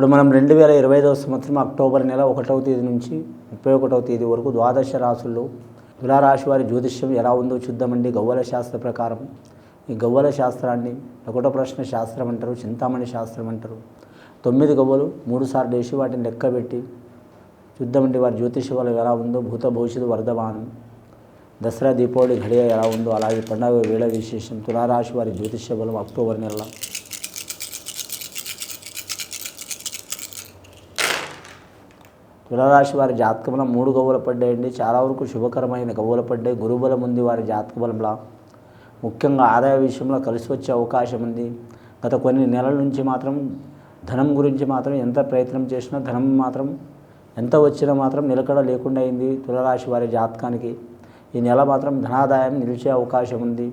ఇప్పుడు మనం రెండు వేల ఇరవై ఐదవ సంవత్సరం అక్టోబర్ నెల ఒకటవ తేదీ నుంచి ముప్పై ఒకటవ తేదీ వరకు ద్వాదశ రాసుల్లో తులారాశి వారి జ్యోతిష్యం ఎలా ఉందో చూద్దామండి. గవ్వల శాస్త్ర ప్రకారం. ఈ గవ్వల శాస్త్రాన్ని ఒకటో ప్రశ్న శాస్త్రం అంటారు చింతామణి శాస్త్రం అంటారు. తొమ్మిది గవ్వలు మూడుసార్లు వేసి వాటిని లెక్కబెట్టి చూద్దామండి. వారి జ్యోతిష వల్ల ఎలా ఉందో భూత భవిష్యత్తు వర్ధమానం దసరా దీపావళి ఘడియ ఎలా ఉందో అలాగే పండగ వేళ విశేషం తులారాశి వారి జ్యోతిష్య బలం అక్టోబర్ నెల తులరాశి వారి జాతకంలో మూడు గవ్వలు పడ్డాయండి. చాలా వరకు శుభకరమైన గవ్వలు పడ్డాయి. గురుబలం ఉంది వారి జాతక బలంలో ముఖ్యంగా ఆదాయ విషయంలో కలిసి వచ్చే అవకాశం ఉంది. గత కొన్ని నెలల నుంచి మాత్రం ధనం గురించి మాత్రం ఎంత ప్రయత్నం చేసినా ధనం మాత్రం ఎంత వచ్చినా మాత్రం నిలకడ లేకుండా అయింది తులరాశి వారి జాతకానికి. ఈ నెల మాత్రం ధనాదాయం నిలిచే అవకాశం ఉంది.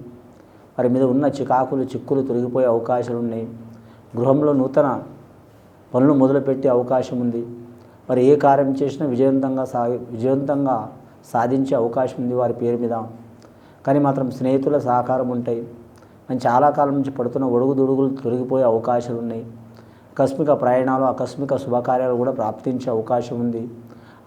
వారి మీద ఉన్న చికాకులు చిక్కులు తొలగిపోయే అవకాశాలు ఉన్నాయి. గృహంలో నూతన పనులు మొదలుపెట్టే అవకాశం ఉంది. మరి ఏ కార్యం చేసినా విజయవంతంగా సాగి విజయవంతంగా సాధించే అవకాశం ఉంది వారి పేరు మీద. కానీ మాత్రం స్నేహితుల సహకారం ఉంటాయి. మనం చాలా కాలం నుంచి పడుతున్న ఒడుగుదొడుగులు తొలగిపోయే అవకాశాలు ఉన్నాయి. ఆకస్మిక ప్రయాణాలు ఆకస్మిక శుభకార్యాలు కూడా ప్రాప్తించే అవకాశం ఉంది.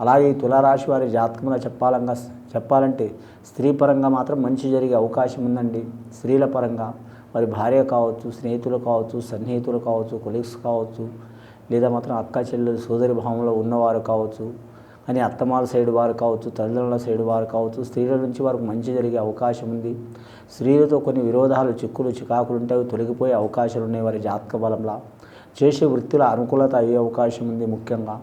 అలాగే ఈ తులారాశి వారి జాతకంగా చెప్పాలంగా చెప్పాలంటే స్త్రీ పరంగా మాత్రం మంచి జరిగే అవకాశం ఉందండి. స్త్రీల పరంగా. వారి భార్య కావచ్చు స్నేహితులు కావచ్చు సన్నిహితులు కావచ్చు కొలీగ్స్ కావచ్చు లేదా మాత్రం అక్క చెల్లెలు సోదరి భావంలో ఉన్నవారు కావచ్చు కానీ అత్తమాల సైడ్ వారు కావచ్చు తల్లిదండ్రుల సైడ్ వారు కావచ్చు స్త్రీల నుంచి వారికి మంచి జరిగే అవకాశం ఉంది. స్త్రీలతో కొన్ని విరోధాలు చిక్కులు చికాకులు ఉంటాయి తొలగిపోయే అవకాశాలు ఉన్నాయి వారి జాతక బలంలో. చేసే వృత్తిలో అనుకూలత అయ్యే అవకాశం ఉంది ముఖ్యంగా.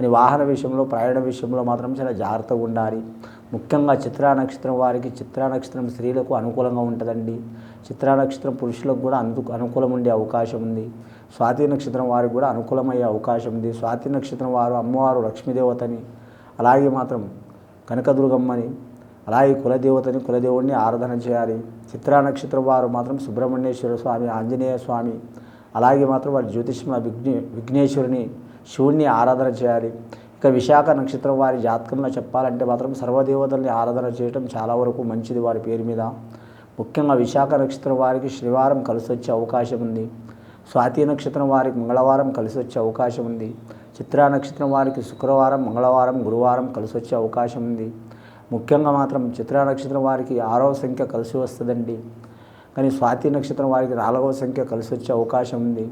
అని వాహన విషయంలో ప్రయాణ విషయంలో మాత్రం చాలా జాగ్రత్తగా ఉండాలి. ముఖ్యంగా చిత్రా నక్షత్రం వారికి చిత్రా నక్షత్రం స్త్రీలకు అనుకూలంగా ఉంటుందండి. చిత్రా నక్షత్రం పురుషులకు కూడా అందుకు అనుకూలం ఉండే అవకాశం ఉంది. స్వాతి నక్షత్రం వారికి కూడా అనుకూలమయ్యే అవకాశం ఉంది. స్వాతి నక్షత్రం వారు అమ్మవారు లక్ష్మీదేవతని అలాగే మాత్రం కనకదుర్గమ్మని అలాగే కులదేవతని కులదేవుడిని ఆరాధన చేయాలి. చిత్రా నక్షత్రం వారు మాత్రం సుబ్రహ్మణ్యేశ్వర స్వామి ఆంజనేయ స్వామి అలాగే మాత్రం వారి జ్యోతిష్మ విఘ్నే విఘ్నేశ్వరుని శివుణ్ణి ఆరాధన చేయాలి. ఇక విశాఖ నక్షత్రం వారి జాతకంలో చెప్పాలంటే మాత్రం సర్వదేవతల్ని ఆరాధన చేయటం చాలా వరకు మంచిది వారి పేరు మీద. ముఖ్యంగా విశాఖ నక్షత్రం వారికి శనివారం కలిసి వచ్చే అవకాశం ఉంది. స్వాతి నక్షత్రం వారికి మంగళవారం కలిసి వచ్చే అవకాశం ఉంది. చిత్రా నక్షత్రం వారికి శుక్రవారం మంగళవారం గురువారం కలిసి వచ్చే అవకాశం ఉంది. ముఖ్యంగా మాత్రం చిత్రా నక్షత్రం వారికి ఆరవ సంఖ్య కలిసి వస్తుందండి. కానీ స్వాతి నక్షత్రం వారికి నాలుగవ సంఖ్య కలిసి వచ్చే అవకాశం ఉంది.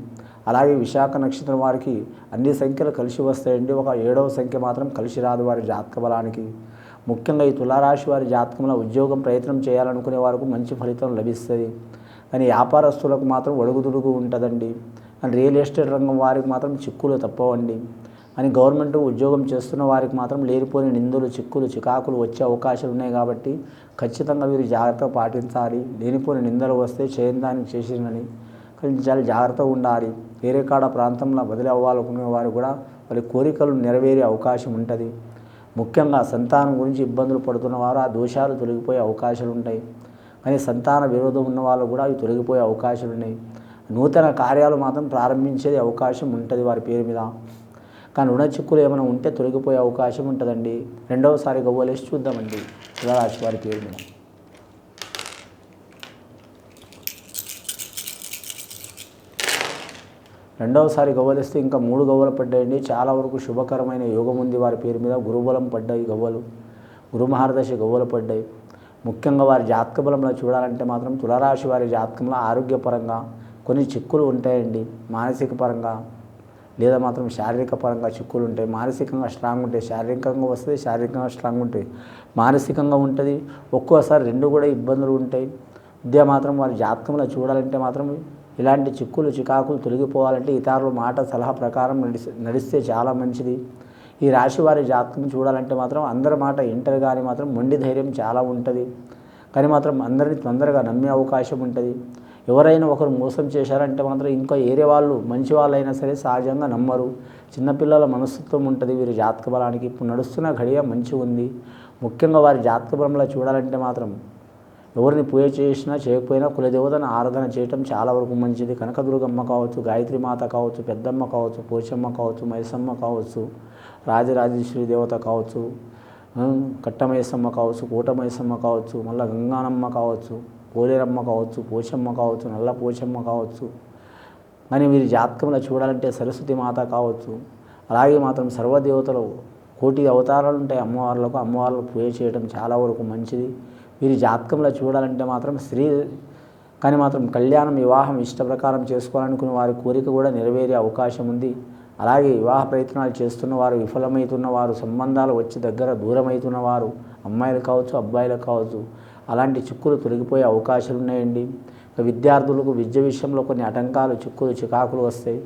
అలాగే విశాఖ నక్షత్రం వారికి అన్ని సంఖ్యలు కలిసి వస్తాయండి. ఒక ఏడవ సంఖ్య మాత్రం కలిసి రాదు వారి జాతక బలానికి. ముఖ్యంగా ఈ తులారాశి వారి జాతకంలో ఉద్యోగం ప్రయత్నం చేయాలనుకునే వారికి మంచి ఫలితం లభిస్తుంది. కానీ వ్యాపారస్తులకు మాత్రం ఒడుగుదుడుగు ఉంటుందండి. కానీ రియల్ ఎస్టేట్ రంగం వారికి మాత్రం చిక్కులు తప్పవండి. అని గవర్నమెంట్ ఉద్యోగం చేస్తున్న వారికి మాత్రం లేనిపోని నిందులు చిక్కులు చికాకులు వచ్చే అవకాశాలు ఉన్నాయి కాబట్టి ఖచ్చితంగా వీరు జాగ్రత్త పాటించాలి. లేనిపోని నిందలు వస్తే చేయని దానికి చేసిందని కానీ చాలా జాగ్రత్తగా ఉండాలి. వేరే కాడ ప్రాంతంలో బదిలీ అవ్వాలనుకునే వారు కూడా వారి కోరికలు నెరవేరే అవకాశం ఉంటుంది. ముఖ్యంగా సంతానం గురించి ఇబ్బందులు పడుతున్న వారు ఆ దోషాలు తొలగిపోయే అవకాశాలు ఉంటాయి. కానీ సంతాన విరోధం ఉన్న వాళ్ళు కూడా అవి తొలగిపోయే అవకాశాలు ఉన్నాయి. నూతన కార్యాలు మాత్రం ప్రారంభించేది అవకాశం ఉంటుంది వారి పేరు మీద. కానీ రుణ చిక్కులు ఏమైనా ఉంటే తొలగిపోయే అవకాశం ఉంటుందండి. రెండవసారి గవ్వలేసి చూద్దామండి. తులారాశి వారి పేరు మీద. రెండవసారి గవ్వలిస్తే ఇంకా మూడు గవ్వలు పడ్డాయండి. చాలా వరకు శుభకరమైన యోగం ఉంది వారి పేరు మీద. గురుబలం పడ్డాయి గవ్వలు. గురుమహారదశ గవ్వలు పడ్డాయి. ముఖ్యంగా వారి జాతక బలంలో చూడాలంటే మాత్రం తులరాశి వారి జాతకంలో ఆరోగ్యపరంగా కొన్ని చిక్కులు ఉంటాయండి. మానసిక పరంగా లేదా మాత్రం శారీరక పరంగా చిక్కులు ఉంటాయి. మానసికంగా స్ట్రాంగ్ ఉంటాయి. శారీరకంగా వస్తే శారీరకంగా స్ట్రాంగ్ ఉంటాయి. మానసికంగా ఉంటుంది. ఒక్కోసారి రెండు కూడా ఇబ్బందులు ఉంటాయి. ఇదే మాత్రం వారి జాతకంలో చూడాలంటే మాత్రం ఇలాంటి చిక్కులు చికాకులు తొలగిపోవాలంటే ఇతరుల మాట సలహా ప్రకారం నడిస్తే చాలా మంచిది. ఈ రాశి వారి జాతకం చూడాలంటే మాత్రం అందరి మాట ఇంటర్ కానీ మాత్రం మొండి ధైర్యం చాలా ఉంటుంది. కానీ మాత్రం అందరిని తొందరగా నమ్మే అవకాశం ఉంటుంది. ఎవరైనా ఒకరు మోసం చేశారంటే మాత్రం ఇంకా ఏరే వాళ్ళు మంచి వాళ్ళైనా సరే సహజంగా నమ్మరు. చిన్నపిల్లల మనస్తత్వం ఉంటుంది వీరి జాతక బలానికి. ఇప్పుడు నడుస్తున్న ఘడియ మంచిగా ఉంది. ముఖ్యంగా వారి జాతక బలంలో చూడాలంటే మాత్రం ఎవరిని పూజ చేసినా చేయకపోయినా కులదేవతను ఆరాధన చేయటం చాలా వరకు మంచిది. కనకదుర్గమ్మ కావచ్చు గాయత్రి మాత కావచ్చు పెద్దమ్మ కావచ్చు పోచమ్మ కావచ్చు మైసమ్మ కావచ్చు. రాజరాజేశ్వరి దేవత కావచ్చు ఉమ్, కట్టమైసమ్మ కావచ్చు కోటమైసమ్మ కావచ్చు మళ్ళీ గంగానమ్మ కావచ్చు పోలేరమ్మ కావచ్చు పోషమ్మ కావచ్చు నల్ల పోషమ్మ కావచ్చు. కానీ వీరి జాతకంలో చూడాలంటే సరస్వతి మాత కావచ్చు. అలాగే మాత్రం సర్వదేవతలు కోటి అవతారాలు ఉంటాయి అమ్మవార్లకు అమ్మవార్లకు పూజ చేయడం చాలా వరకు మంచిది. వీరి జాతకంలో చూడాలంటే మాత్రం స్త్రీ కానీ మాత్రం కళ్యాణం వివాహం ఇష్ట ప్రకారం చేసుకోవాలనుకునే వారి కోరిక కూడా నెరవేరే అవకాశం ఉంది. అలాగే వివాహ ప్రయత్నాలు చేస్తున్న వారు విఫలమవుతున్న వారు సంబంధాలు వచ్చి దగ్గర దూరమవుతున్న వారు అమ్మాయిలు కావచ్చు అబ్బాయిలు కావచ్చు అలాంటి చిక్కులు తొలగిపోయే అవకాశాలు ఉన్నాయండి. విద్యార్థులకు విద్య విషయంలో కొన్ని ఆటంకాలు చిక్కులు చికాకులు వస్తాయి.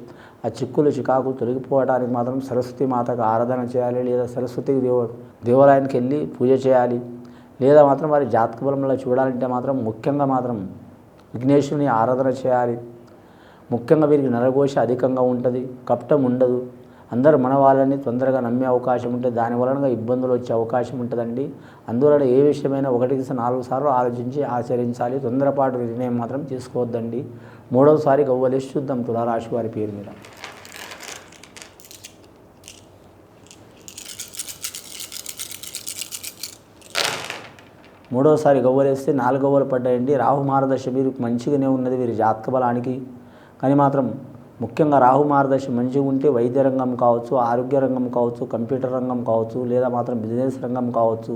ఆ చిక్కులు చికాకులు తొలగిపోవడానికి మాత్రం సరస్వతి మాతకు ఆరాధన చేయాలి లేదా సరస్వతి దేవ దేవాలయానికి వెళ్ళి పూజ చేయాలి లేదా మాత్రం వారి జాతక బలంలో చూడాలంటే మాత్రం ముఖ్యంగా మాత్రం విఘ్నేశ్వరుని ఆరాధన చేయాలి. ముఖ్యంగా వీరికి నరఘోష అధికంగా ఉంటుంది కప్టం ఉండదు. అందరూ మన వాళ్ళని తొందరగా నమ్మే అవకాశం ఉంటుంది దాని వలన ఇబ్బందులు వచ్చే అవకాశం ఉంటుందండి. అందువలన ఏ విషయమైనా ఒకటికి నాలుగు సార్లు ఆలోచించి ఆచరించాలి. తొందరపాటు నిర్ణయం మాత్రం తీసుకోవద్దండి. మూడవసారి గవ్వలేసి చూద్దాం తులారాశి వారి పేరు మీద. మూడవసారి గవ్వలేస్తే నాలుగవ్వలు పడ్డాయండి. రాహు మార్గదర్శ వీరికి మంచిగానే ఉన్నది. వీరి జాతక బలానికి కానీ మాత్రం ముఖ్యంగా రాహు మార్గదర్శి మంచిగా ఉంటే వైద్య రంగం కావచ్చు ఆరోగ్య రంగం కావచ్చు కంప్యూటర్ రంగం కావచ్చు లేదా మాత్రం బిజినెస్ రంగం కావచ్చు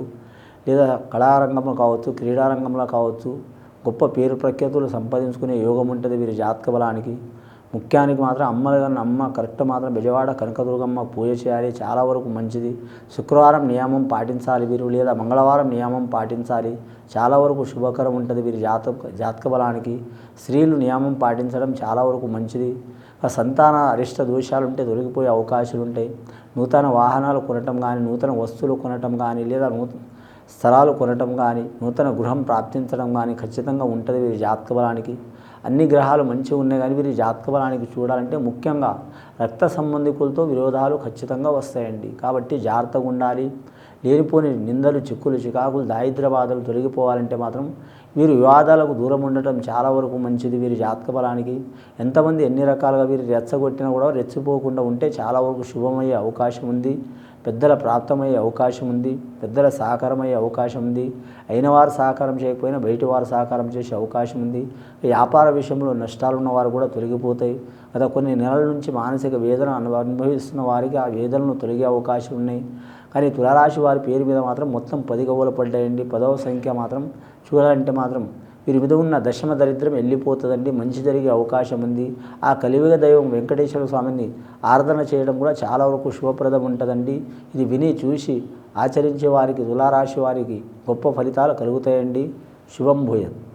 లేదా కళారంగంలో కావచ్చు క్రీడారంగంలో కావచ్చు గొప్ప పేరు ప్రఖ్యాతులు సంపాదించుకునే యోగం ఉంటుంది వీరి జాతక బలానికి. ముఖ్యానికి మాత్రం అమ్మగారిని అమ్మ కరెక్ట్ మాత్రం బెజవాడ కనకదుర్గమ్మ పూజ చేయాలి. చాలా వరకు మంచిది. శుక్రవారం నియమం పాటించాలి వీరు లేదా మంగళవారం నియమం పాటించాలి. చాలా వరకు శుభకరం ఉంటుంది వీరి జాతక జాతక బలానికి. స్త్రీలు నియమం పాటించడం చాలా వరకు మంచిది. సంతాన అరిష్ట దోషాలు ఉంటే దొరికిపోయే అవకాశాలు ఉంటాయి. నూతన వాహనాలు కొనటం కానీ నూతన వస్తువులు కొనటం కానీ లేదా నూతన స్థలాలు కొనటం కానీ నూతన గృహం ప్రాప్తించడం కానీ ఖచ్చితంగా ఉంటుంది వీరి జాతక బలానికి. అన్ని గ్రహాలు మంచిగా ఉన్నాయి కానీ వీరి జాతక బలానికి చూడాలంటే ముఖ్యంగా రక్త సంబంధికులతో విరోధాలు ఖచ్చితంగా వస్తాయండి. కాబట్టి జాగ్రత్తగా ఉండాలి. లేనిపోని నిందలు చిక్కులు చికాకులు దారిద్ర బాధలు తొలగిపోవాలంటే మాత్రం వీరు వివాదాలకు దూరం ఉండటం చాలా వరకు మంచిది వీరి జాతక బలానికి. ఎంతమంది ఎన్ని రకాలుగా వీరు రెచ్చగొట్టినా కూడా రెచ్చిపోకుండా ఉంటే చాలా వరకు శుభమయ్యే అవకాశం ఉంది. పెద్దల ప్రాప్తమయ్యే అవకాశం ఉంది పెద్దల సహకారం అయ్యే అవకాశం ఉంది అయిన వారు సహకారం చేయకపోయినా బయటి వారు సహకారం చేసే అవకాశం ఉంది. వ్యాపార విషయంలో నష్టాలు ఉన్నవారు కూడా తొలగిపోతాయి. గత కొన్ని నెలల నుంచి మానసిక వేదన అనుభవిస్తున్న వారికి ఆ వేదనలు తొలగే అవకాశం ఉన్నాయి. కానీ తులారాశి వారి పేరు మీద మాత్రం మొత్తం పది గవ్వలు పడ్డాయండి. పదవ సంఖ్య మాత్రం చూడాలంటే మాత్రం వీరి మీద ఉన్న దశమ దరిద్రం వెళ్ళిపోతుందండి మంచి జరిగే అవకాశం ఉంది. ఆ కలియుగ దైవం వెంకటేశ్వర స్వామిని ఆరాధన చేయడం కూడా చాలా వరకు శుభప్రదం ఉంటుందండి. ఇది విని చూసి ఆచరించే వారికి తులారాశి వారికి గొప్ప ఫలితాలు కలుగుతాయండి. శుభం భూయత్.